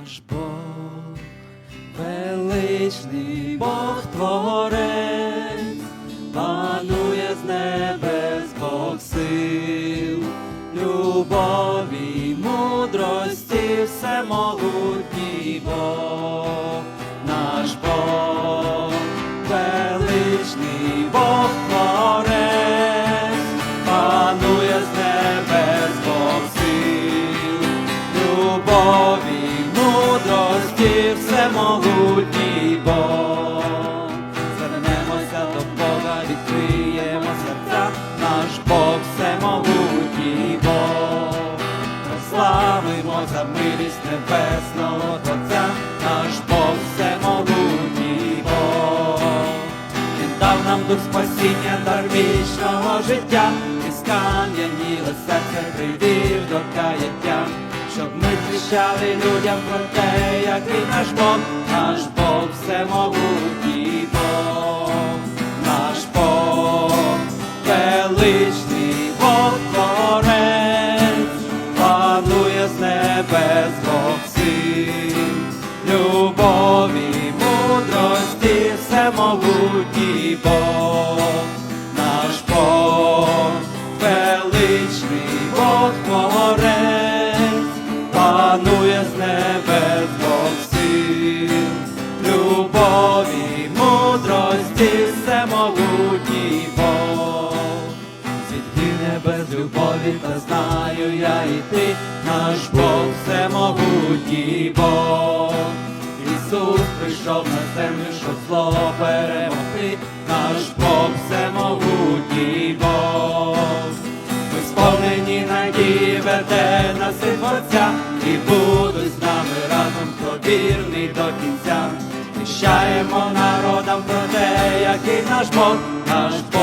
наш Бог, величний Бог Творець, панує з небес Бог сил, любові, мудрості, всемогутній Бог, наш Бог, величний Бог Творець, панує з небес Бог сил, любові, мудрості, всемогутній Бог. Звернемося до Бога, відкриємо серця, наш Бог всемогутній Бог. Прославимо за милість небесного Творця, наш Бог всемогутній Бог. Він дав нам дух спасіння, дар вічного життя, і скам'яніле серце привів до каяття, щоб ми звіщали людям про те, який наш Бог, наш Бог всемогутній Бог, наш Бог, величний Бог Творець, панує з небес Бог сил, любові, мудрості, всемогутній Бог, та знаю я і ти, наш Бог всемогутній Бог. Ісус прийшов на землю, щоб зло перемогти, наш Бог всемогутній Бог. Ми сповнені надії веде нас і Творця, і будуть з нами разом, хто вірний до кінця. Віщаємо народам про те, який наш Бог, наш Бог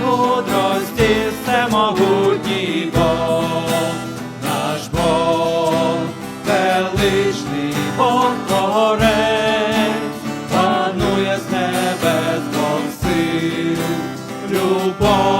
мудрості всемогутній Бог, наш Бог, величний Бог творець, панує з небес Бог сил, любов.